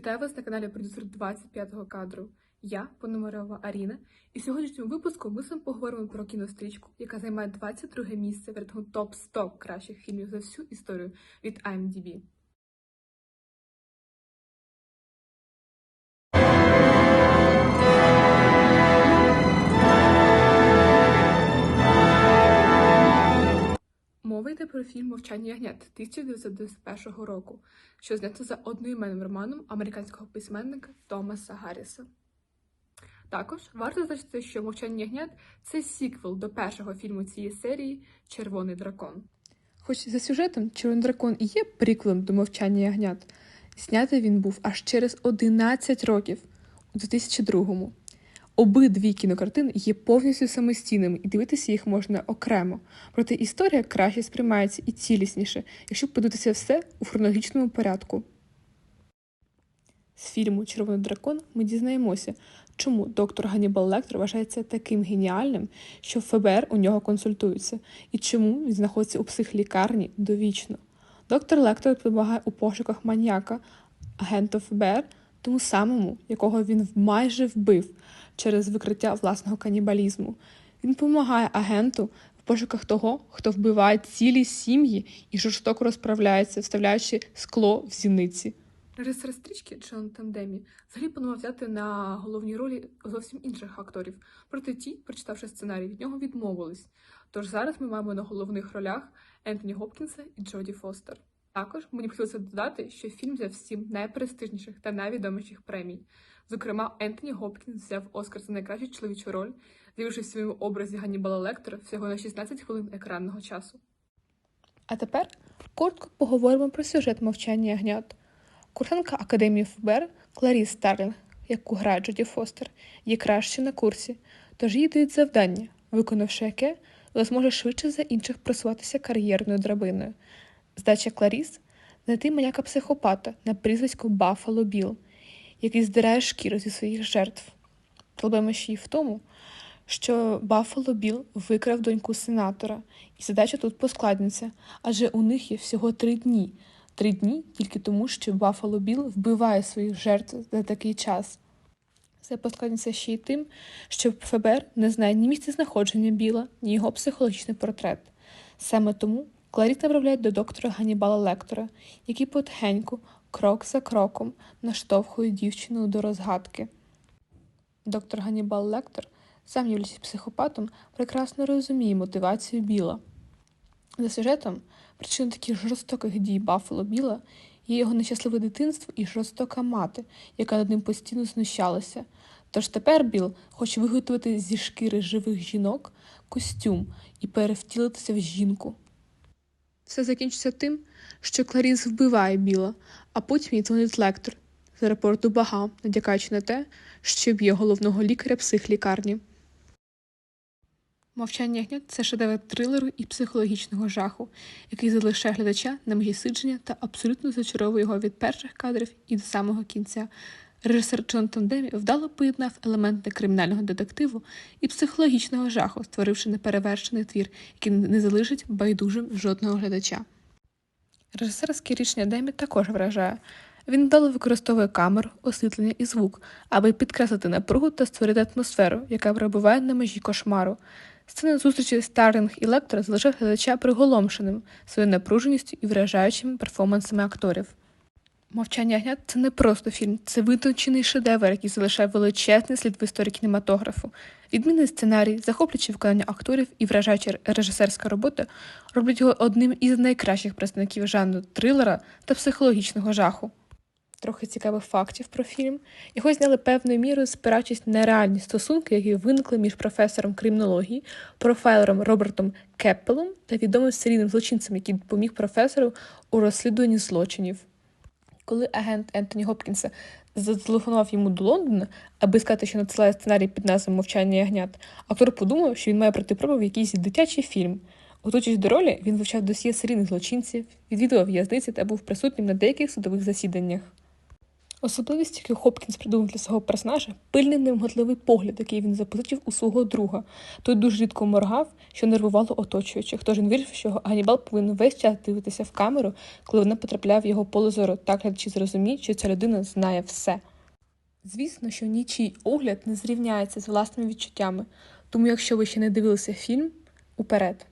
Вітаю вас на каналі продюсер 25-го кадру. Я Пономарова Аріна, і в сьогоднішньому випуску ми з вами поговоримо про кінострічку, яка займає 22 місце в рейтингу топ 100 кращих фільмів за всю історію від IMDb. Мова йде про фільм Мовчання ягнят 1991 року, що знято за одноіменним романом американського письменника Томаса Гарріса. Також варто зазначити, що Мовчання ягнят це сіквел до першого фільму цієї серії Червоний дракон. Хоч за сюжетом Червоний дракон і є приквелом до мовчання ягнят, знятий він був аж через 11 років у 2002-му. Обидві кінокартини є повністю самостійними і дивитися їх можна окремо. Проте історія краще сприймається і цілісніше, якщо подивитися все у хронологічному порядку. З фільму Червоний дракон ми дізнаємося, чому доктор Ганнібал Лектор вважається таким геніальним, що ФБР у нього консультується, і чому він знаходиться у психлікарні довічно. Доктор Лектор допомагає у пошуках маніяка, агента ФБР, тому самому, якого він майже вбив через викриття власного канібалізму. Він допомагає агенту в пошуках того, хто вбиває цілі сім'ї і жорстоко розправляється, вставляючи скло в зіниці. Режисер стрічки Джонатан Демі взагалі планував взяти на головні ролі зовсім інших акторів, проте ті, прочитавши сценарій, від нього відмовились. Тож зараз ми маємо на головних ролях Ентоні Гопкінса і Джоді Фостер. Також мені хотілося додати, що фільм взяв сім найпрестижніших та найвідоміших премій. Зокрема, Ентоні Гопкінс взяв Оскар за найкращу чоловічу роль, з'явившись в своєму образі Ганнібала Лектора всього на 16 хвилин екранного часу. А тепер коротко поговоримо про сюжет мовчання ягнят. Курсантка Академії ФБР Кларіс Старлінг, яку грає Джоді Фостер, є краще на курсі, тож їй дають завдання, виконавши яке, вона зможе швидше за інших просуватися кар'єрною драбиною. Здача Кларіс знайти маняка психопата на прізвисько Баффало Білл, який здирає шкіру зі своїх жертв. Проблема ще й в тому, що Баффало Білл викрав доньку сенатора, і задача тут поскладніться, адже у них є всього три дні. Три дні тільки тому, що Баффало Білл вбиває своїх жертв за такий час. Це поскладніться ще й тим, що ФБР не знає ні місця знаходження Біла, ні його психологічний портрет. Саме тому Кларіс направляють до доктора Ганнібала Лектора, який потихеньку, крок за кроком, наштовхує дівчину до розгадки. Доктор Ганнібал Лектор, сам являючись психопатом, прекрасно розуміє мотивацію Біла. За сюжетом, причиною таких жорстоких дій Баффало Біла є його нещасливе дитинство і жорстока мати, яка над ним постійно знущалася. Тож тепер Біл хоче виготовити зі шкіри живих жінок костюм і перевтілитися в жінку. Все закінчиться тим, що Кларіс вбиває Біла, а потім їй дзвонить лектор з аеропорту Багам, надякаючи на те, що б'є головного лікаря психлікарні. Мовчання ягнят це шедевр трилеру і психологічного жаху, який залишає глядача на межі сидження та абсолютно зачаровує його від перших кадрів і до самого кінця. Режисер Джонатан Демі вдало поєднав елементи кримінального детективу і психологічного жаху, створивши неперевершений твір, який не залишить байдужим жодного глядача. Режисерське рішення Демі також вражає. Він вдало використовує камеру, освітлення і звук, аби підкреслити напругу та створити атмосферу, яка перебуває на межі кошмару. Сцена зустрічі Старлінг і Лектора залишає глядача приголомшеним своєю напруженістю і вражаючими перформансами акторів. Мовчання ягнят це не просто фільм, це витончений шедевр, який залишає величезний слід в історії кінематографу. Відмінний сценарій, захоплюючи виконання акторів і вражаюча режисерська робота роблять його одним із найкращих представників жанру трилера та психологічного жаху. Трохи цікавих фактів про фільм. Його зняли певною мірою, спираючись на реальні стосунки, які виникли між професором кримінології, профайлером Робертом Кеппелом та відомим серійним злочинцем, який допоміг професору у розслідуванні злочинів. Коли агент Ентоні Гопкінса зателефонував йому до Лондона, аби сказати, що надсилає сценарій під назвою Мовчання ягнят, актор подумав, що він має пройти пробу в якийсь дитячий фільм. Готуючись до ролі, він вивчав досьє серійних злочинців, відвідував в'язниці та був присутнім на деяких судових засіданнях. Особливість, яку Хопкінс придумав для свого персонажа, пильний невготливий погляд, який він запозичив у свого друга. Той дуже рідко моргав, що нервувало оточуючих. Тож він вирішив, що Ганібал повинен весь час дивитися в камеру, коли вона потрапляє в його поле зору, так глядачі зрозуміють, що ця людина знає все. Звісно, що нічий огляд не зрівняється з власними відчуттями, тому якщо ви ще не дивилися фільм, уперед.